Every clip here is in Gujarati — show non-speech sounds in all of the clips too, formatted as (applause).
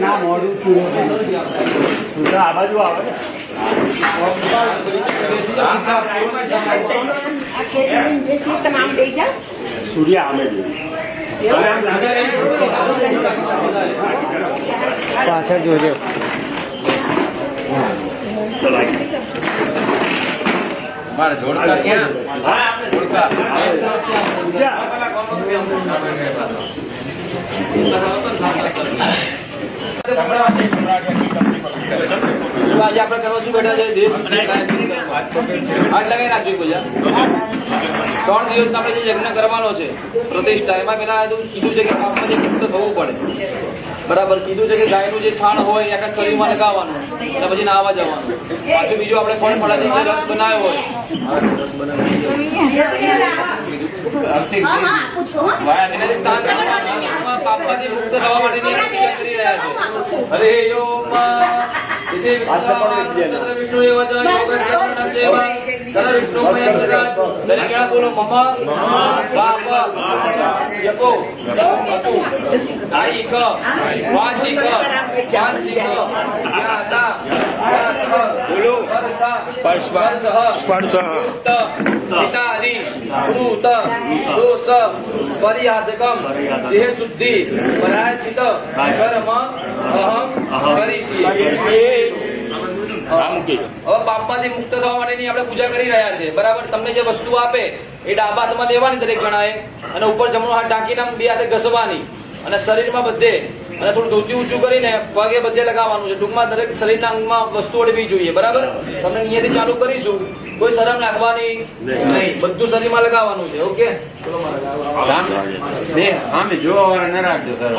ના મોડું તું તો આ બાજુ આવે ને સૂર્ય આમે પાછળ જોજો. મારે જોડકા ક્યાં? જોડકા. જો આજે આપણે કરવા શું બેઠા છે? દેશ હાથ લગાવી રાખજો પૂજા. ત્રણ દિવસ આપણે જે યજ્ઞ કરવાનો છે પ્રતિષ્ઠા એમાં પેલા કીધું છે કે પાપમાંથી મુક્ત થવું પડે. બરાબર કીધું છે કે ગાયનું જે છાણ હોય એ આખા શરીરમાં લગાવવાનું. અને પછી નાવા જવાનું. પાછું બીજું આપણે ફળ ફળાથી રસ બનાવ્યો હોય. રસ એમાં પાપમાંથી મુક્ત થવા માટેની પ્રક્રિયા કરી રહ્યા છે. હરે ઓમ ઇતિ વિષ્ણુ વિષ્ણુ એવ જ યોગસ્ય દેવ. સર વિષ્ણુ મય પ્રસાદ દરેક જણા બોલો મમ પાપ યકો અતુ આઈક વાચિક વાંચિક જ્ઞાતા બોલો. સ્પર્શ સ્પર્શ પિતાદિ ભૂત. દોષ. શુદ્ધિ પરાયચિત કર્મ અહમ કરીશી પાપમાંથી મુક્ત થવા માટેની આપણે પૂજા કરી રહ્યા છે. બરાબર? તમને જે વસ્તુ આપે એ ડાબા હાથમાં લેવાની દરેક જણાએ. અને ઉપર જમણો હાથ ઢાંકીને બે હાથે ઘસવાની. અને શરીરમાં બધે અને થોડું ધોતી ઊંચું કરીને પગે બધે લગાવવાનું છે. ટૂંકમાં દરેક શરીરના અંગમાં વસ્તુ અડવી જોઈએ. બરાબર? તમને અહીંયાથી ચાલુ કરીશું. કોઈ શરમ રાખવાની નહીં. બધું શરીરમાં લગાવવાનું છે. ઓકે? બે આમે જોવા વાળા ન રાખજો સર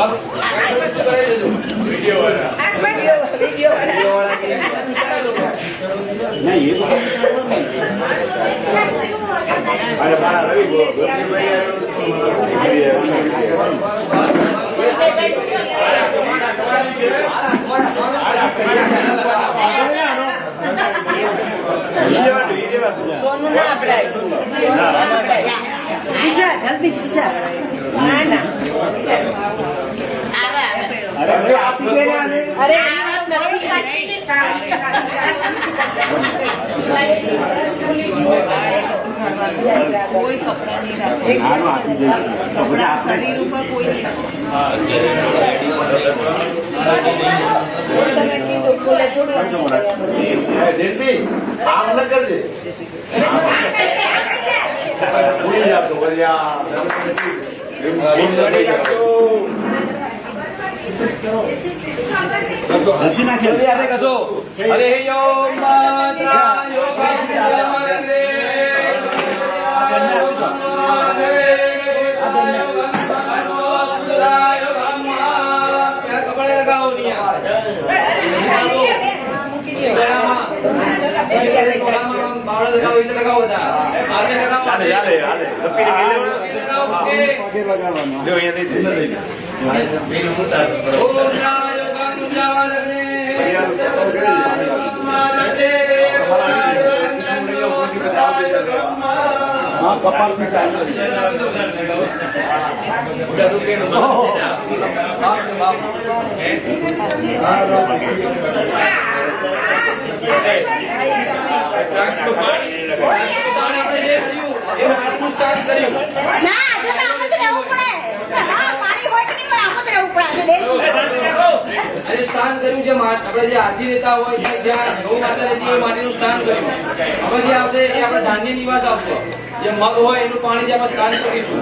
સોનું ના આપડાય. પૂજા જલ્દી પૂજા ના ના આવે આવે અરે ભાઈ આપી દે ને આને. અરે આ વાત કોઈ કપડા નહીં રાખે શરીર ઉપર કોઈ નહીં રાખે કરજે ભૂલી જાતો બોલ્યા નથી નાખે જલ્દી હાથે ઘસો. બાવળા લગાવો એટલે લગાવો બધા. હાથે લગાવો. હાલે હાલે હાલે સપીને ગેલે હાથે લગાવો, ઓકે. જો અહીંયા દઈ દે ઓમ યોગમ જમરે. હા કપાળથી ચાલુ ના જતા આમ જ રહેવું પડે સ્નાન કર્યું માટ- આપણે જે આરતી નેતા હોય છે જ્યાં ગૌ માતા રહેતી માટીનું સ્નાન કર્યું હવે જે આવશે એ આપણે ધાન્ય નિવાસ આવશે જે મગ હોય એનું પાણી જે આપણે સ્નાન કરીશું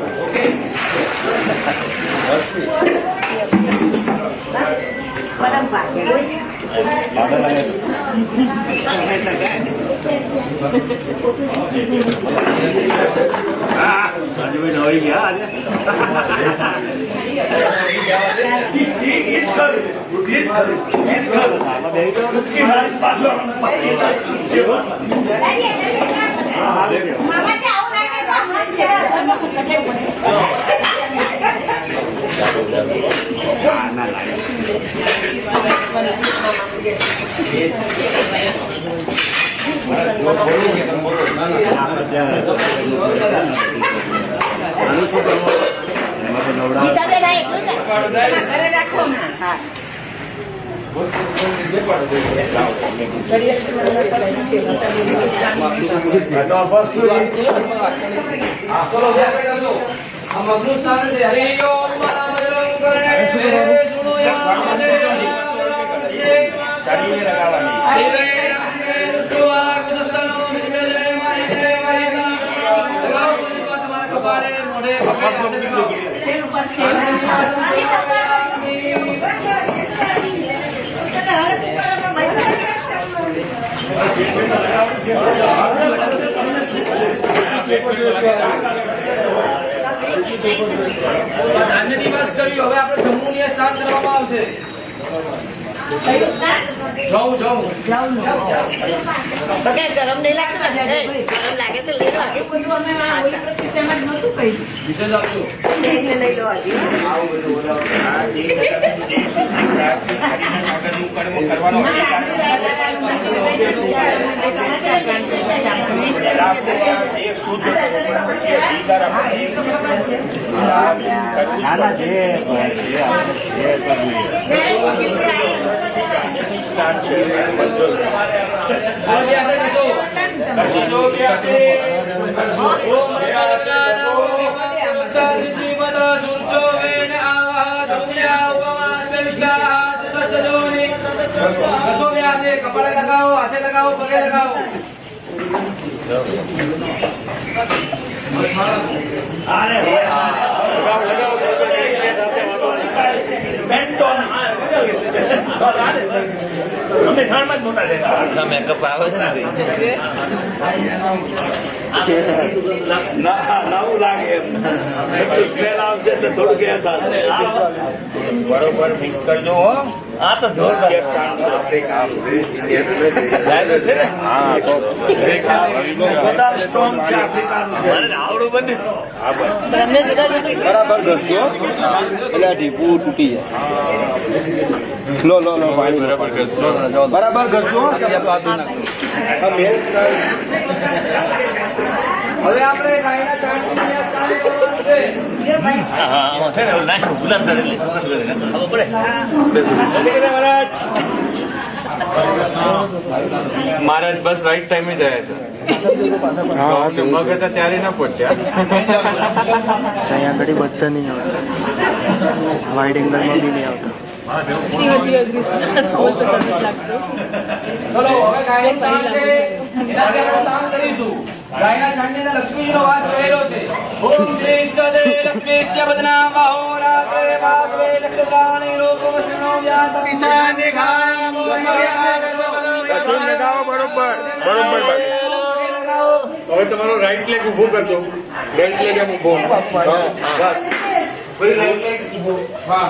રાજુભાઈ નવાઈ आज पनि होइन आज આ મગનું સ્થાન હરિ ઓમ. મંગલમ કરણે મેરે સુનો યા મને ધાન્ય દિવસ કર્યું હવે આપણે જમ્મુ ને સ્નાન કરવામાં આવશે. જાઉં જાઉં તો ગરમ નહીં લાગતું ગરમ લાગે તો લઈ લો. એ બધું અમે આ હોળી પ્રતિષ્ઠામાં જ નહોતું કહ્યું. વિશેષ આપજો. લઈ લો આજે આપણે કહીશું ઓમ નમઃ લગાવો હાથે લગાવો વેણ લગાવો લગાવો ઉપમાસ્ય વિષ્ટાહ સતસજોનિ કસો ના નવું લાગે એમ. સ્મેલ આવશે એટલે થોડું કે થશે. બરોબર મિક્સ કરજો હો. આ તો જોરદાર. હા તો બધા સ્ટ્રોંગ છે આફ્રિકાનું આવડું બધું. બરાબર. ઘસજો એટલે આ ઢીપું તૂટી જાય. લો લો લો પાણી બરાબર ઘસજો હવે આપણે ગાયના મહારાજ બસ રાઈટ ટાઈમે જ આવ્યા છે. જમવા કરતા ત્યારે ના પહોંચ્યા અહીંયા આગળ બધા નહીં આવતા. વાઇડ એંગલમાં બી નહીં આવતા. ચલો હવે ગાયનું સ્થાન છે. એનાથી આપણે સ્નાન કરીશું. ગાયના છાણની અંદર લક્ષ્મીજીનો વાસ રહેલો છે. ઓમ શ્રી બદનામ વાસવે બરોબર બરોબર હવે તમારો રાઈટ લેગ ઊભો કરજો રાઈટ લેગ એમ ઊભો ફરી રાઈટ લેગ ઊભો હા.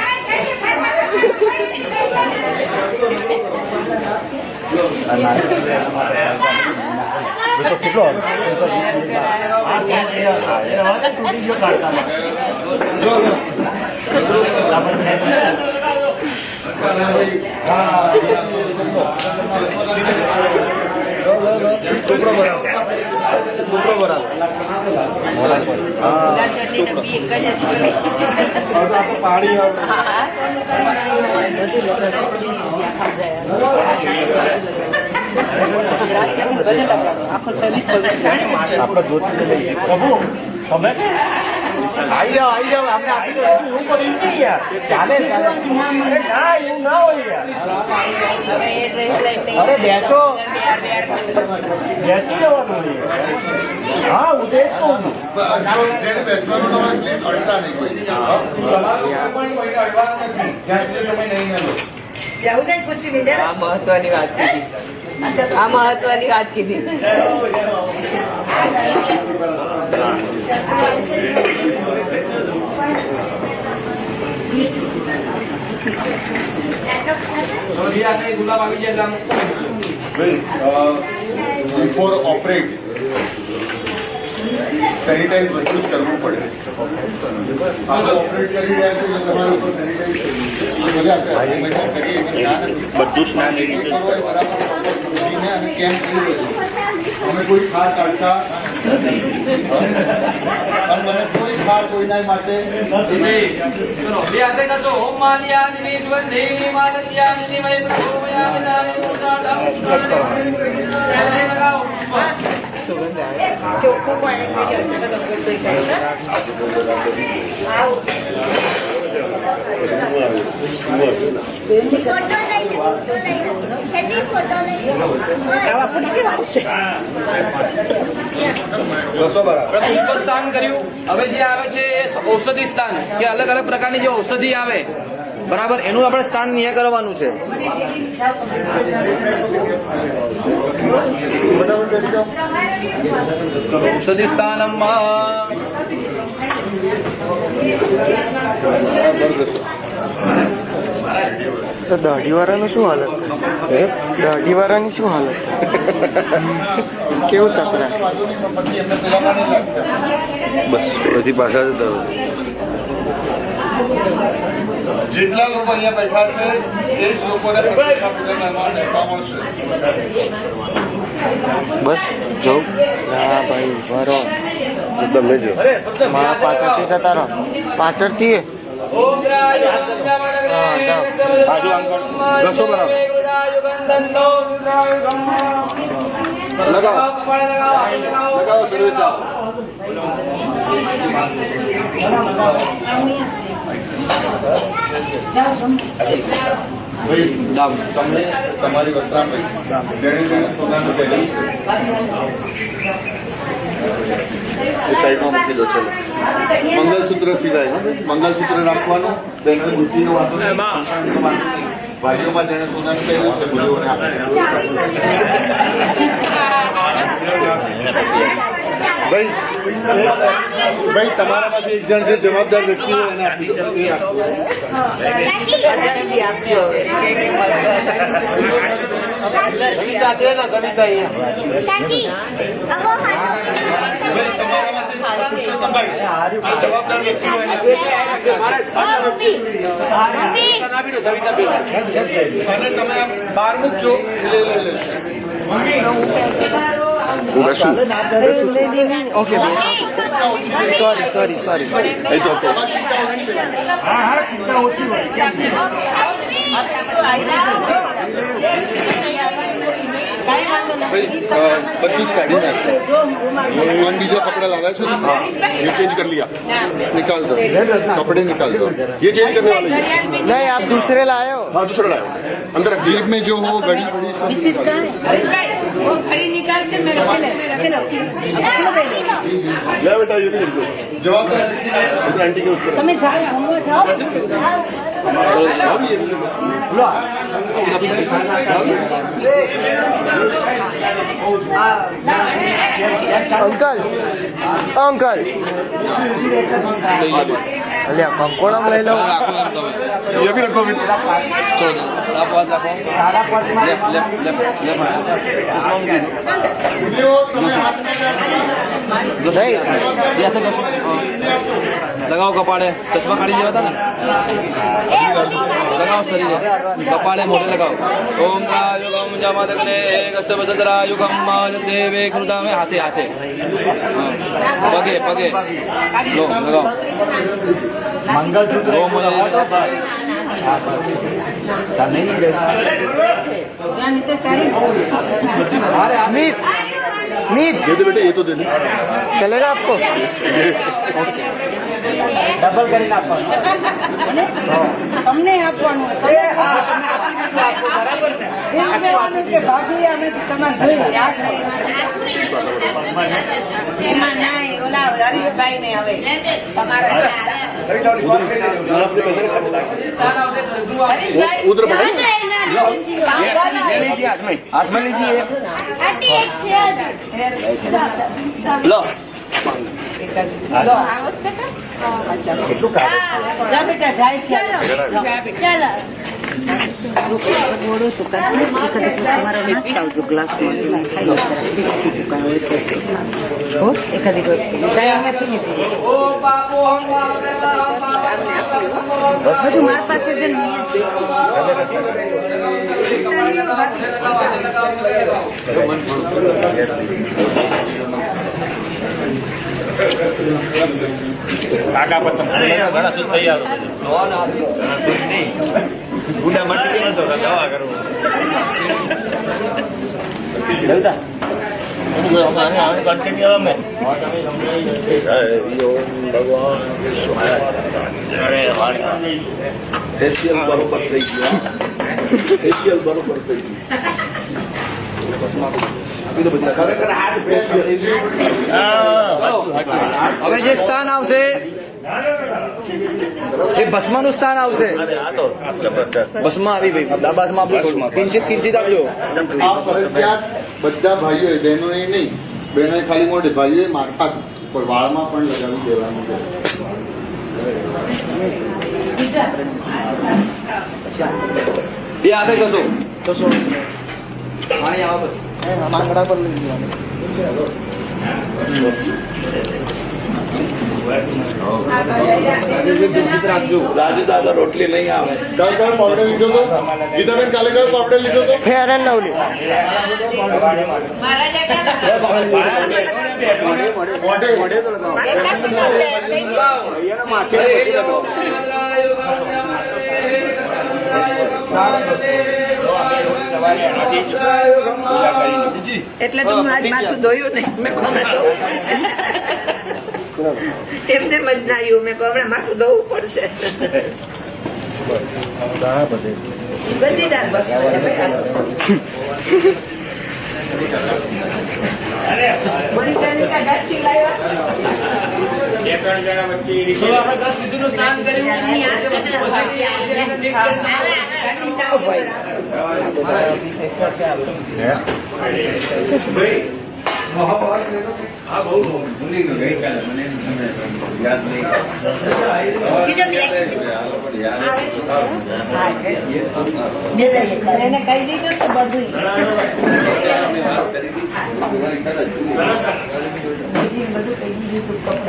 ઘસી કેટલો ટુકડો બરાબર ટુકડો બરાબર હા ચટણી ડબ્બી એક જ હતી હવે આપણે પાણી આવે આપણે ધોતી લઈએ પ્રભુ તમે? આવી જાઓ આવી જાઓ. આપણે આપી દો. હું કર્યું નહીં યાર ચાલે ચાલે. અરે ના એવું ના હોય યાર. હવે એ ડ્રેસ લઈને અરે બેસો. બેસી જવાનું હા હું તે જ કહું છું મહત્વની વાત આ મહત્વની વાત કીધી તો બે હાથે ગુલાબ આવી જાય એટલે આમ બિફોર ઓપરેટ સેનિટાઈઝ બધું જ કરવું પડે. આપણે ઓપરેટ કરી રહ્યા ઉપર સેનિટાઈઝ. બધું સ્નાન અને કેમ કરી અમે કોઈ ખાર કાઢતા મને કોઈ ખાર કોઈના માટે સિદ્ધિ. સુગંધિ કર્યું. હવે જે આવે છે એ ઔષધિ સ્થાન. કે અલગ અલગ પ્રકારની જે ઔષધિ આવે બરાબર? એનું આપણે સ્થાન નિય કરવાનું છે. ઔષધિ સ્થાનમાં તો દાઢીવાળાનું શું હાલત? દાઢીવાળાની શું હાલત? કેવું ચચરા? બસ પછી પાછા જતા. જેટલા લોકો અહીંયા બેઠા છે એ જ લોકોને બસ જવું? હા ભાઈ ઊભા રહો. તમે જો મારા પાછળથી જતા રહો. પાછળથી. લગાવો. લગાવો હાથે લગાવો લગાવો, સુરેશ સાહેબ. ભાઈ તમને તમારી વસ્ત્રામભાઈ જેણે જેણે સોનાનું પહેર્યું. સાઈડમાં મૂકી દો ચલો. મંગલસૂત્ર સિવાય હો. મંગલસૂત્ર રાખવાનું બેનો બુદ્ધિનો નહીં. ભાઈઓમાં જેણે સોનાનું પહેર્યું છે ભૂલોને ભાઈ ભાઈ તમારામાંથી એક જણ જે જવાબદાર વ્યક્તિ હોય એને આપી દો. આપજો જવાબદાર વ્યક્તિ હોય તમે બાર મૂકજો એટલે લઈ લેશે ઓકે સોરી સોરી સોરી ભાઈ અ, બધું જ કાઢી નાખો અને બીજા कपड़ा लाया છે हाँ ये चेंज कर लिया निकाल दो कपड़े निकाल दो ये चेंज करने वाले हैं। નહીં આપ દૂસરે લાયો हाँ दूसरा लाओ अंदर रख जेब में जो हो घड़ी घड़ी सब निकाल दो। હરીશભાઈ वो घड़ी निकाल के मेरे पर्स में रखे रखी ले बेटा ये भी लिख दो जवाबदार व्यक्ति ने- अपने आंटी के उस पर તમે જાઓ જમવા જાઓ અંકલ અંકલ અલ્યા કંકોડમ લઈ લઉં ये भी रखो फिर वीडियो तुम्हें हाथ में નહીં લગાવો કપાળે. ચશ્મા કાઢી લેવા હતા ને? લગાવો શરીરે કપાળે મોઢે લગાવો. ઓમ રાયુગમ જમદગ્ને કસ્ય બદરાયુગમ દેવે કૃતામે હાથે હાથે. હા. પગે પગે. લો લગાવો. મંગલસૂત્ર ઓમ मीत मीत दे दे बेटे ये तो दे दे चलेगा आपको તમને આપવાનું એમ કહેવાનું કે ભાભી અમે તમારે જોઈએ યાદ એમાં ના ઓલા હરીશભાઈ ને હવે તમારા ઉધર હાથમાં લીજીએ લો જાય છે ચાલો એખાદી વસ્તુ જાય અમે પીને પીએ. ઓ બાપો હમ બધું મારી પાસે છે ને કાકા પર તમે ઘણા શું થઈ આવો ગુડા મટી ગયો તો દવા કરવો? ફેશિયલ બરોબર થઈ ગયું ફેશિયલ બરોબર થઈ ગયું. હવે જે સ્થાન આવશે એ ભસ્માનું સ્થાન આવશે. આ તો જબરદસ્ત ભસ્મ આવી ભાઈ અમદાવાદમાં આપજો કિંચિત કિંચિત આપજો. બધા ભાઈઓ બધા એ બહેનોએ નહીં બહેનોએ ખાલી મોઢે ભાઈઓ માથા પર વાળમાં પણ લગાવી દેવાનું છે. બે હાથે કશો? કશો પાણી આવો આંગળા પર લઈ જવાનું. રાજુ દાદા રોટલી નહીં આવે. કાલે કાલે પાવડર લીધો તો? ગીતાબેન કાલે લીધો તો? Fair and lovely. એટલે તો આજ માથું ધોયું નહીં. (laughs) એમને જ ના આવ્યું મેં હમણાં માથું પડશે બધી દાળ બસમાં મણિકર્ણિકા દાળથી લાવ્યા ચલો આપણે દસ વિધિનું સ્નાન કર્યું એની આ છે ને, એને કહી દીધું તો બધું બધું કહી દીધું તું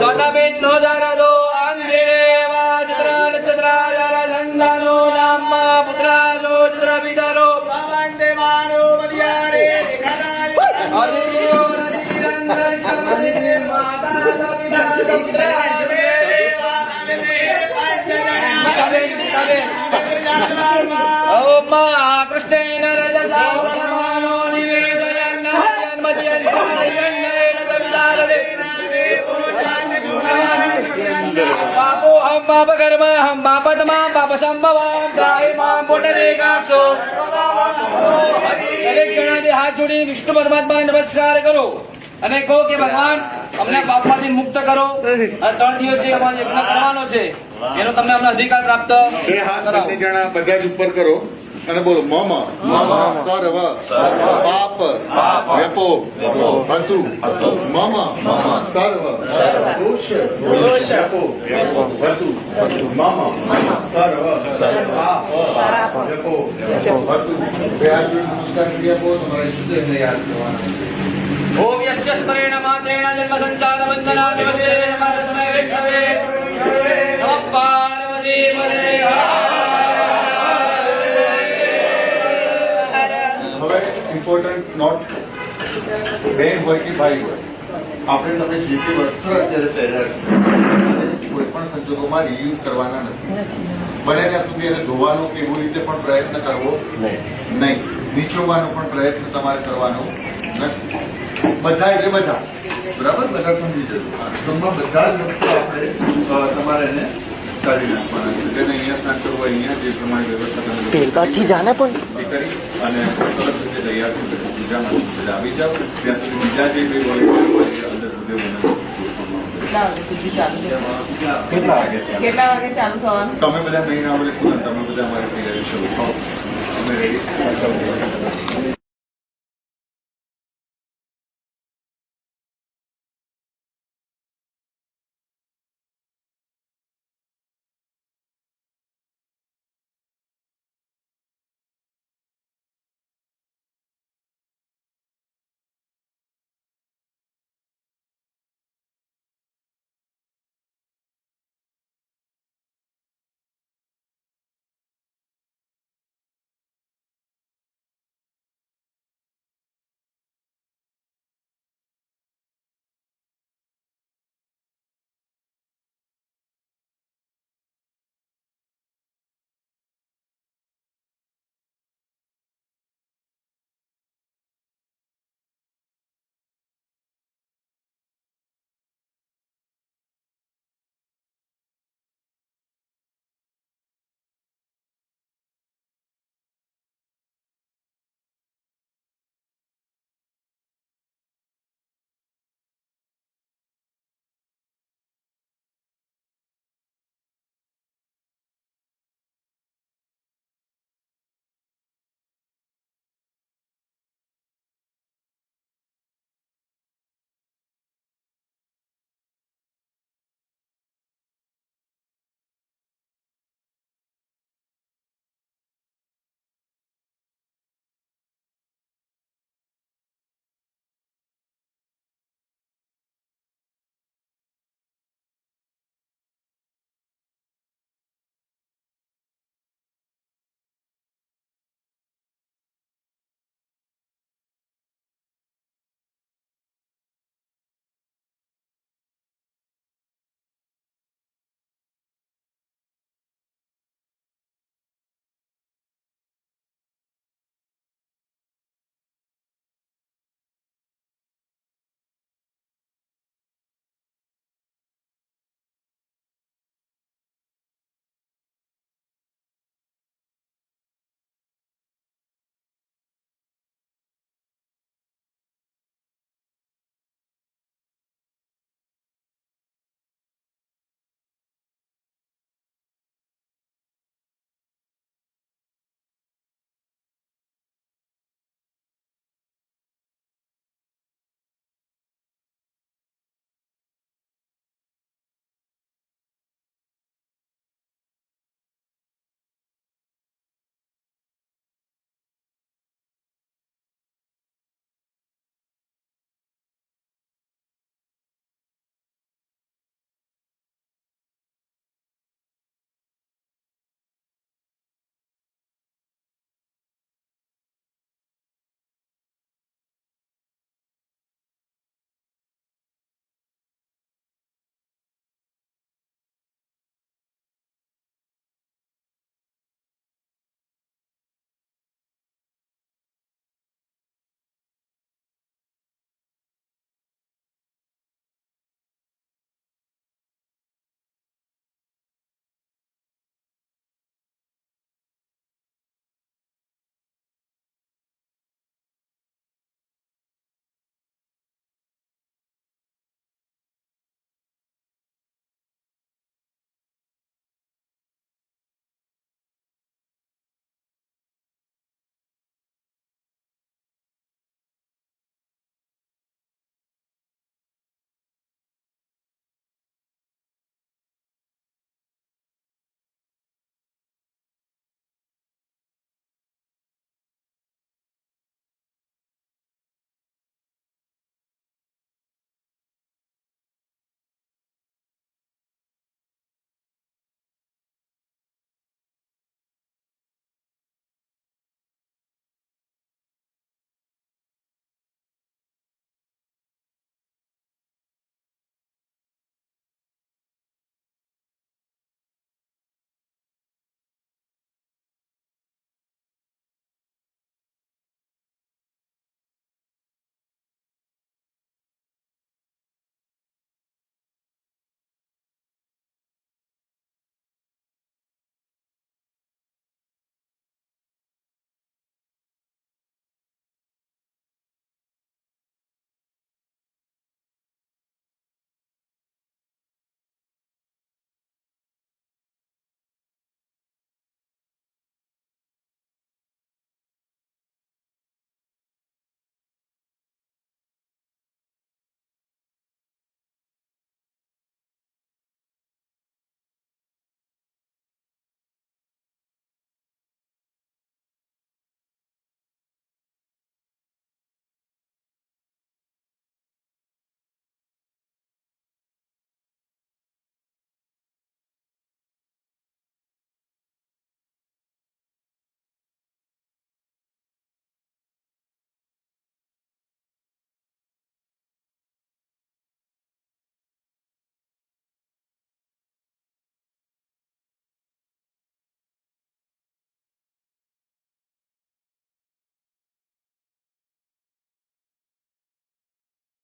సటమిన్నో ధరలో అందిరేవా చిత్రాల చిత్రాల నందనో నమ్మ పుత్రాలో చిత్రపితరో భవంతే మానో మదియారే कृष्णेन रजसा समानो निवेशयन्नः जन्मजयन्नयनविदारदे पापो हम पाप कर्म हम पाप तमाम पाप संभव गाय माम पोटरे काक्षो દરેક જણાને હાથ જોડી વિષ્ણુ પરમાત્મા નમસ્કાર કરો અને કહો કે ભગવાન અમને પાપમાંથી મુક્ત કરો. અને ત્રણ અમારે યજ્ઞ કરવાનો છે. એનો તમને અમને અધિકાર પ્રાપ્ત કરાવો. જણા બધા જ ઉપર કરો અને બોલો મમ. સર્વ. પાપ. વેપો હતું મમ. સર્વ. દોષ. વ્યપો. હતું મમ. સર્વ. પાપ. વેપો હતું બે હાથ નમસ્કાર કરી આપો. તમારે શુદ્ધ યાદ કરવાના? યસ્ય સ્મરેણ માત્રેણ જન્મ સંસાર વંદના નિવૃત્તે નમઃ તસ્મૈ વિષ્ણવે નમઃ પાર્વતી હવે ઇમ્પોર્ટન્ટ નોટ બેન હોય કે ભાઈ હોય. આપણે તમે જે તે વસ્ત્ર અત્યારે પહેર્યા છે કોઈ પણ સંજોગોમાં રિયુઝ કરવાના નથી. બને ત્યાં સુધી એને ધોવાનો કે એવી રીતે પણ પ્રયત્ન કરવો નહીં. નીચોવાનો પણ પ્રયત્ન તમારે કરવાનો નથી. બધા એટલે બધા. બરાબર? બધા સમજી જજો. આ સ્તંભમાં બધા જ વસ્તુ આપણે તમારે એને કાઢી નાખવાના છે. જેને અહીંયા સ્નાન કરવું હોય અહીંયા જે પ્રમાણે વ્યવસ્થા તમે લોકો જાને પણ. કરી અને સરસ રીતે તૈયાર થઈ પછી પૂજામાં આવી જાઓ. ત્યાં સુધી બીજા જે બી વોલેન્ટિયર હોય અંદર સુધી કેટલા વાગે છે? કેટલા વાગે છે? કેટલા વાગે ચાલુ થવાનું? તમે બધા નહીં આવો તમે બધા અમારે તૈયારી શરૂ થાઓ અમે રેડી